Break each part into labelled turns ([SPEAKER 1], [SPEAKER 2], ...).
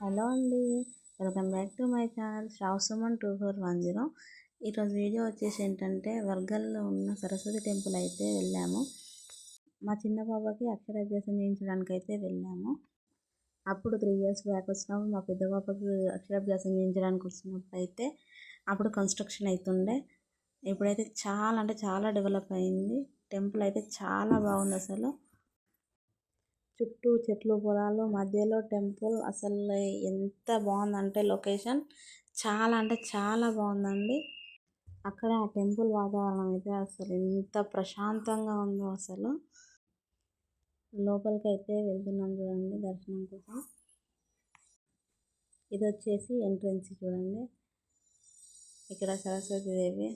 [SPEAKER 1] Hello అండి welcome back to my channel షావ్ Suman two four one zero. ఈరోజు video వచ్చేసి ఏంటంటే వర్గల్లో ఉన్న సరస్వతి టెంపుల్ అయితే వెళ్ళాము. మా చిన్న బాబాకి అక్షరాభ్యాసం చేయించడానికి అయితే వెళ్ళాము. అప్పుడు త్రీ ఇయర్స్ బ్యాక్ వచ్చినప్పుడు మా పెద్ద బాబాకి అక్షరాభ్యాసం చేయించడానికి వచ్చినప్పుడు అయితే అప్పుడు కన్స్ట్రక్షన్ అవుతుండే ఇప్పుడైతే చాలా అంటే చాలా డెవలప్ అయింది. టెంపుల్ అయితే చాలా బాగుంది అసలు. చుట్టూ చెట్లు పొలాలు మధ్యలో టెంపుల్. అసలు ఎంత బాగుందంటే లొకేషన్. చాలా అంటే చాలా బాగుందండి. అక్కడ ఆ టెంపుల్ వాతావరణం అయితే అసలు ఎంత ప్రశాంతంగా ఉందో అసలు. లోపలికి అయితే వెళ్తున్నాం చూడండి దర్శనం కోసం. ఇది వచ్చేసి ఎంట్రన్స్ చూడండి. ఇక్కడ సరస్వతి దేవి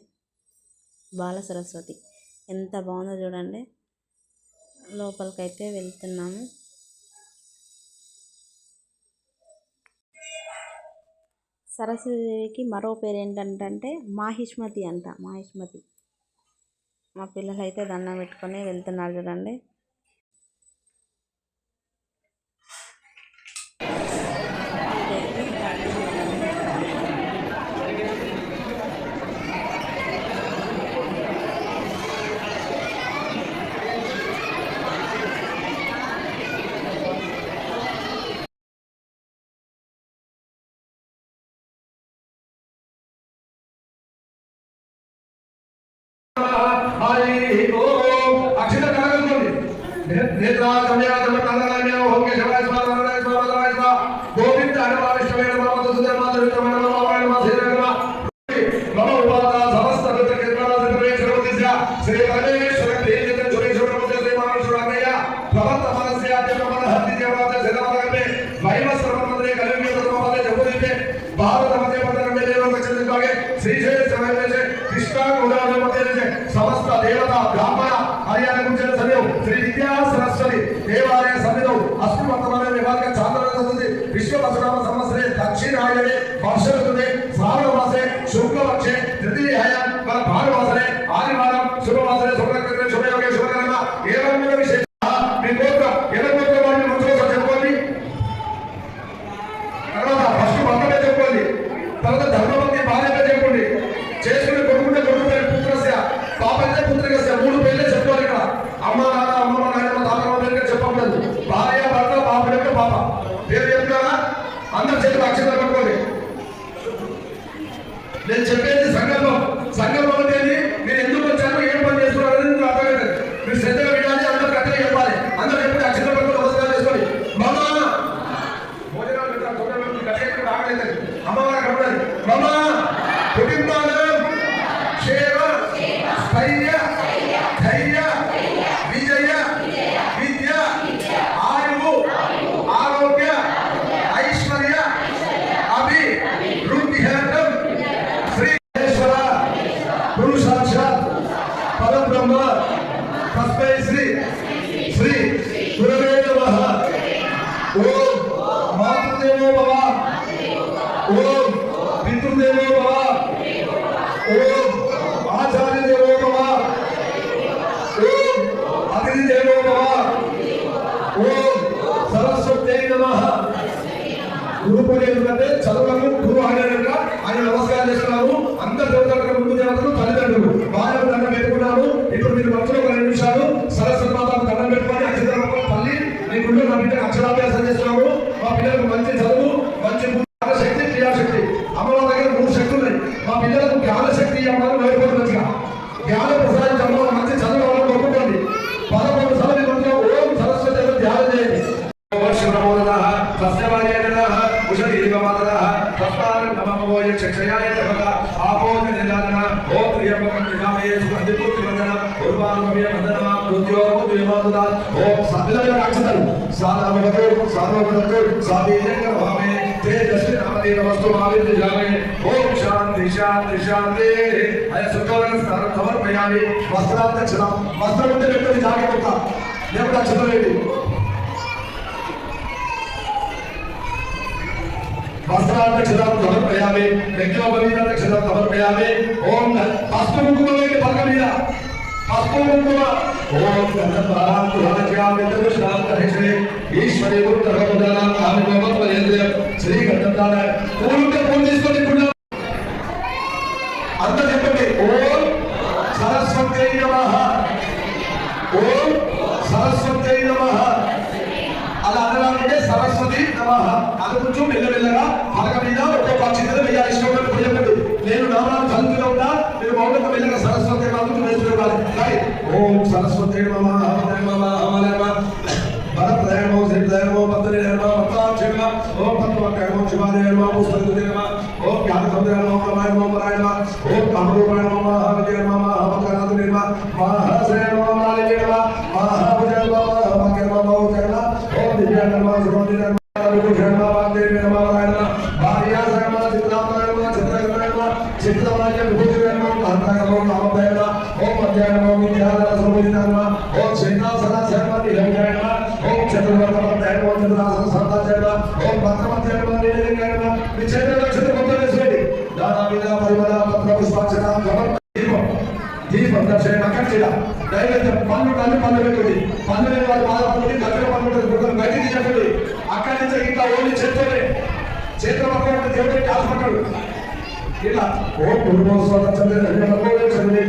[SPEAKER 1] బాల సరస్వతి. ఎంత బాగుందో చూడండి. లోపలికైతే వెళ్తున్నాము. సరస్వతీదేవికి మరో పేరు ఏంటంటే మాహిష్మతి అంట మాహిష్మతి. మా పిల్లలు అయితే దండం పెట్టుకొని వెళ్తున్నారు చూడండి.
[SPEAKER 2] बोले नेत्रा कन्या कन्या कन्या ओम के शिवाय తర్వాత ధర్మపతి పరబ్రహ్మ తస్మై శ్రీ గురవే నమః ఓం మాతృదేవో భవ ఓం పితృదేవో భవ ఓం ఆచార్య దేవో భవ ఓం అతిథి దేవో భవ ఓం సరస్వతి నమః గురు పూజ ఎందుకంటే చదువులకు గురు ఆయన ఆయన నమస్కారం చేస్తున్నాము అందరు దేవతలకు ముందు దేవతలు తల్లిదండ్రులు వాళ్ళకు దండం పెట్టుకున్నాము ఇప్పుడు మీరు మధ్యలో ఒక రెండు నిమిషాలు సరస్వతి మాతకు దండం పెట్టుకొని అక్షరాలు తల్లి మీ గుండె మా బిడ్డకు అక్షరాభ్యాసం చేస్తున్నాము మా పిల్లలకు మంచి చదువు మంచి జ్ఞాన శక్తి క్రియాశక్తి అమ్మవారి దగ్గర మూడు శక్తులు ఉన్నాయి మా పిల్లలకు జ్ఞాన శక్తి అమ్మవారు వేడుకోండి మంచిగా జ్ఞాన ప్రసాదించి అమ్మవారు మంచి చదువు అవ్వాలని కోరుకోండి పదకొండు సార్లు మీ మంత్రం ఓం సరస్వతి అని ధ్యానం చేయండి శివమోదనః సస్యవాయేనః ఉషదీర్ఘమాదనః తస్మాన్ నమమోయ తపక ఆపోద నిదాన ఓం ప్రియమకం నిగామయే సుగంధిపూర్తి వందన ఉర్వానుమయ వందన మృత్యోర్ముక్తి విమోదన ఓం సత్యమైన అక్షతలు సాధవగతు సాధవగతు సాధీయంగ భామే తే దర్శన నామదేవ వస్తు మావిద్య జామే ఓం శాంతి శాంతి శాంతి అయ సుఖవన స్థానం సమర్పయామి వస్త్రాంతక్షణం వస్త్రం ఉంటే వ్యక్తి జాగ్రత్త దేవుడు అక్షతం వస్త్రాంతక్షరం సమర్పయామి యజ్ఞోపవీతాంతక్షరం సమర్పయామి. ఓం పసుపు కుంకుమ వేయండి పలక మీద? పసుపు కుంకుమ. ఓం గంధర్వారాం రాజ్యాం విద్రుష్ణాం ఈశ్వరి గురుతరముదానాం ఆమె శ్రీ ఉండాలి పూలు పూలు తీసుకొని ఇప్పుడు అంత చెప్పండి. ఓం సరస్వతి నమః. ఓం సరస్వతి నమః. సరస్వతి నమః. అది కొంచెం మెల్లమెల్లగా పలక మీద ఒక్కొక్క అక్షింతలు వేయాలి ఇష్టం పోయకండి. నేను నామాలు చదువుతూనే ఉన్నా మీరు మౌనంగా మెల్లగా సరస్వతి మాత్రం వేస్తూ ఉండాలి రైట్. ఓం సరస్వతి నమః హరే నమః హరే నమః పరప్రదయమో శ్రీప్రదయమో పత్రయమో పత్రాక్షేమ ఓం పద్మకర్మో శివాదయమో పుస్తకదేమ ఓం జ్ఞానసముద్రమో ప్రమాయమో పరాయమ ఓం అమరూపాయమో మహావిజయమో మహాపకరాదునిర్మ మహాశ్రేయమో మాలిజయమ మహాభుజయమో మహాపకర్మో మహోచరణ ఓం దివ్యానర్మ సురోధినర్మ విభూషణ వాగ్దేవి నమ నారాయణ భార్యా సర్మ చిత్రామరాయణ చిత్రకర్మ చిత్రమాయ విభూషణ మహంతకమో కామభయన ఓం అధ్యాయనమో విద్యాధర సుభూషణ ఓం శ్రీనాథన శర్మ నిరంజన ఓం చతుర్వర్గమ దైవ చతురాసన సంతాచరణ ఓం భద్రమధ్యమ నిరంజన మీ చేతుల నక్షత్రం మొత్తం వేసేయండి దానా మీద పరిమళ పత్ర పుష్పాక్షర సమర్ప దీపం దీపం దర్శనం అక్కడ చేయాలి నైవేద్యం పన్ను కన్ను పన్ను పెట్టుకోండి వాళ్ళు లేని వారు బాధపడుతుంది దగ్గర పన్ను బయటికి చెప్పండి అక్కడి నుంచి ఇంకా ఓన్లీ చేత్తోనే. చేతుల పక్కన దేవుడి కాలు ఇలా ఓం కుటుంబం చదివి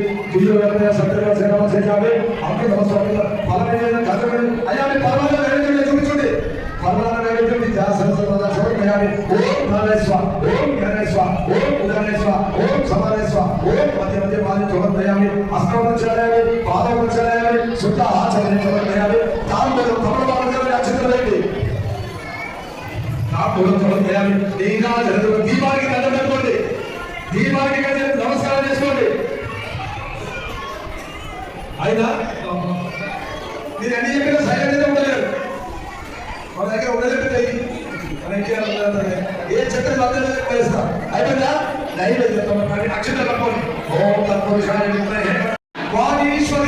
[SPEAKER 2] సేవ చేయాలి ఫలమైన అయ్యా మీ చూపించండి. నైవేద్యం మీ ధ్యాస ఓం నారాయణ ఓం గణేశ్వ ఓం ఉదయనేశ్వ ఓం సమానేశ్వ ఓం మధ్య మధ్య పాది చూడయాలి అస్త్రం చేయాలి పాదం చేయాలి శుద్ధ ఆచరణ చూడయాలి తాంబూలం తమలపాలు అక్షింతలేండి తాంబూలం చూడయాలి ఇంకా జరుగుతుంది దండం పెట్టుకోండి. నమస్కారం చేసుకోండి అయినా మీరు అన్ని చెప్పిన సైలెంట్ ఉండలేరు మన దగ్గర ఉండలేకపోతే మన ఇంటి ఏ చెట్టు మధ్యలో వేస్తాం అయిపోయిందా నైవేద్యం అక్షత తప్పని ఓం తత్పురుషాయ వాగీశ్వరి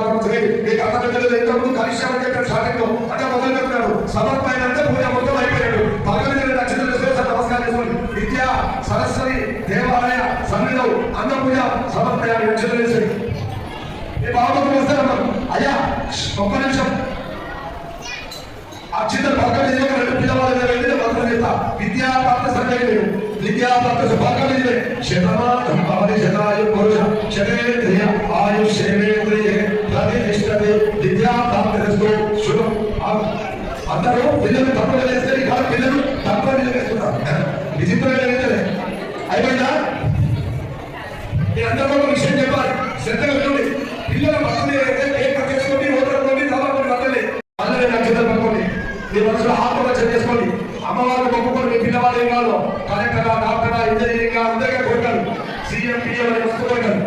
[SPEAKER 2] పరమేశ్వరాత్మకే మీకు అర్థం తెలియదు ఇంతకుముందు స్టార్టింగ్లో అంటే మొదలు అంటే పూజ మొత్తం అయిపోయాడు పదవి నక్షత్రం వేసుకొని నమస్కారం చేసుకోండి విద్య సరస్వతి దేవాలయ అన్న పూజ సమర్పయామి నక్షత్రం అయ్యా ఒక్క నిమిషం అక్షిత పక్కన రెండు పిల్లవాళ్ళ దగ్గర పక్కన చేస్తా విద్యా పాత్ర సర్వే విద్యా ప్రాప్త పక్కన ఇదే శతమానం భవతి శతాయు పురుష శతేంద్రియ ఆయు శేవేంద్రియ విద్యా ప్రాప్తిరస్తు శుభం అందరూ పిల్లలు తప్పని వేస్తే ఇక్కడ పిల్లలు తప్పని నిలవేస్తున్నారు. విచిత్రమైన ఏంటంటే అయిపోయిందా? నేను అందరికీ ఒక విషయం చెప్పాలి. శ్రద్ధగా వినండి పిల్లల పక్కన అయితే కేక్ కట్ చేసుకోండి ఓటర్ కొట్టి పట్టండి పక్కనే అందరూ నక్షత్రం పట్టుకోండి. మీ మనసులో ఆత్మరక్షణ చేసుకోండి. అమ్మవారు ఒప్పుకొని మీ పిల్లవాళ్ళు ఏం కాదు. కలెక్టరా డాక్టరా ఇంజనీరింగ్ అందరికీ కొట్టారు సీఎం పిఎం అని వస్తూ కొట్టారు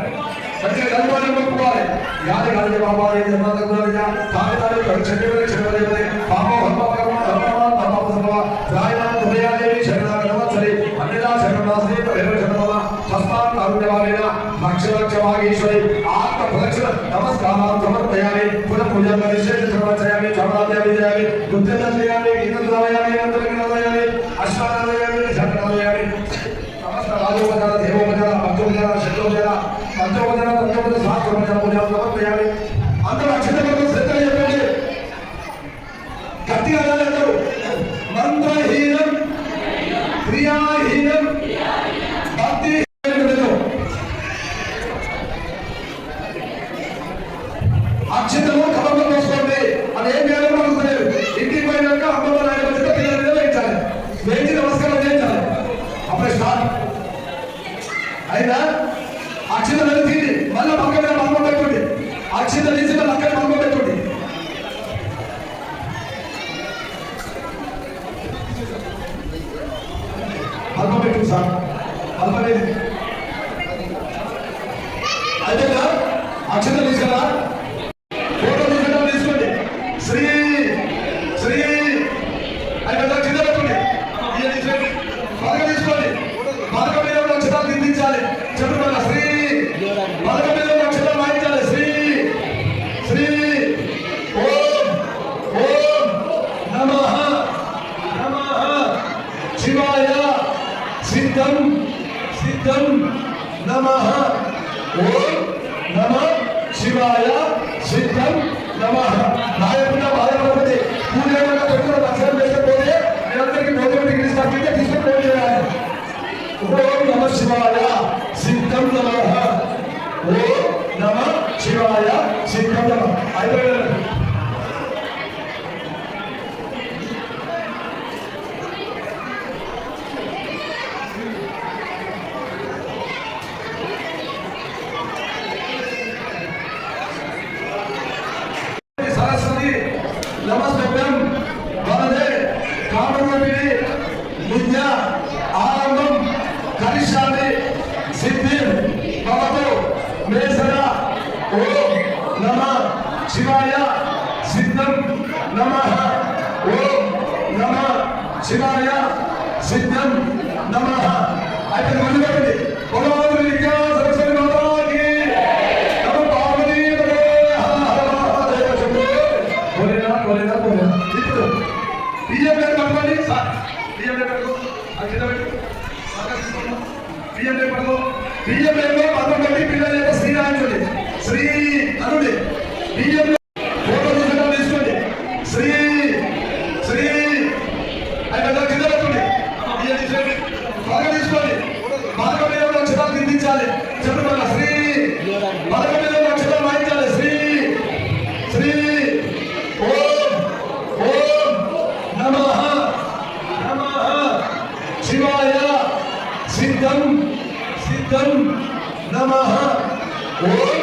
[SPEAKER 2] మంచిగా చదువుకోవాలి ఒప్పుకోవాలి యాది కాదు బాబా ఏం జన్మాంతకురాలిగా తాగితాడు చెడ్డవలే చెడ్డవలే పాపం హర్మకర్మ ధర్మమా తమమ రాయణ హృదయాదేవి శరణాగతవత్సలి అన్నిలా శరణాశ్రీ శరణమ హస్తాన్ కారుణ్యవాలేన లక్ష లక్ష వాగీశ్వరి ఆత్మ ప్రదక్షిణ నమస్కారం సమర్పయామి పునః పూజ విశేష చేయాలి చమరాధ్యామి చేయాలి నృత్యం చేయాలి సార్ పల్ప లేదు అయితే అక్షతలు తీసుకురా ఫోటో తీసుకుంటాం తీసుకోండి శ్రీ శ్రీ అని పెద్ద కింద పెట్టుకోండి ఇక తీసుకోండి పథకం తీసుకోండి పథకం మీద కూడా అక్షరాలు దిద్దించాలి చెప్పండి శ్రీ సిద్ధం నమ ఓం నమ శివాయ సిద్ధం నమ నాయకుడ బాధపడకపోతే పూజ ఏమన్నా పెట్టుకుని దర్శనం చేసకపోతే మీరందరికీ భోజనం తీసుకుంటే తీసుకొని ఫోన్ చేయాలి ఓం నమ శివాయ సిద్ధం నమ ఓం నమ శివాయ సిద్ధం నమ అయిపోయారు సరస్వతి నమస్తభ్యం వరదే కామరూపిణి విద్య ఆరంభం కరిష్యామి సిద్ధి భవతు మేసర ఓం నమ శివాయ సిద్ధం నమ. ఓం నమ. శివాయ సిద్ధం నమ. అయితే ముందు పెట్టండి సరస్వతి మాతాకి. నమ పార్వతీ పదే హర హర ఇప్పుడు బియ్యం పేరు పట్టుకోండి సార్ బియ్యం పేరు పట్టుకో అది కింద బియ్యం పేరు పట్టుకో బియ్యం పదం పెట్టి శ్రీ శ్రీ అనుడి తీసుకోండి. శ్రీ శ్రీ అది కింద పెట్టండి బియ్యం తీసుకోండి. పదక తీసుకోండి చెప్పండి శ్రీ పదక మీద ఉన్న అక్షరాలు వాయించాలి శ్రీ శ్రీ ఓం ఓం నమః నమః శివాయ సిద్ధం సిద్ధం నమః ఓం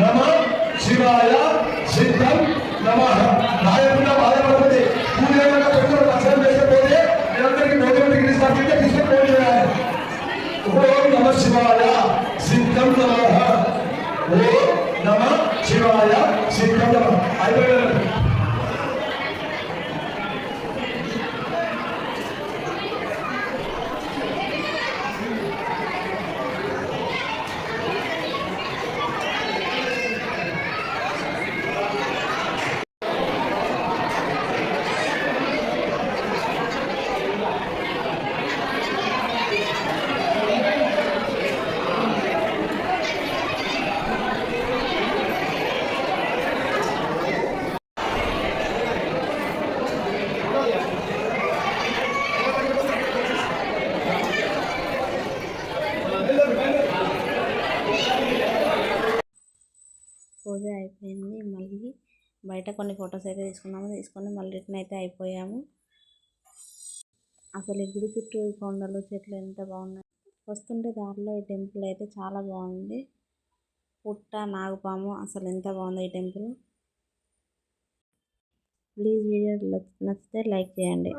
[SPEAKER 2] నమ శివాయ సిద్ధం నమః నాయకుడ బాధపడకపోతే పూజ ఏమన్నా పెట్టుకుని దర్శనం చేసకపోతే మీరందరికీ భోజనం తీసుకుంటే తీసుకొని ఫోన్ చేయాలి ఓం నమ శివాయ సిద్ధం నమః ఓం నమ శివాయ సిద్ధం నమః అయిపోయారు
[SPEAKER 1] పూజ అయిపోయింది మళ్ళీ బయట కొన్ని ఫొటోస్ అయితే తీసుకున్నాము. తీసుకొని మళ్ళీ రిటర్న్ అయితే అయిపోయాము. అసలు ఈ గుడి చుట్టూ ఈ కొండలు చెట్లు ఎంత బాగున్నాయి. వస్తుంటే దారిలో ఈ టెంపుల్ అయితే చాలా బాగుంది. పుట్ట నాగపాము అసలు ఎంత బాగుందో ఈ టెంపుల్. ప్లీజ్ వీడియో నచ్చితే లైక్ చేయండి.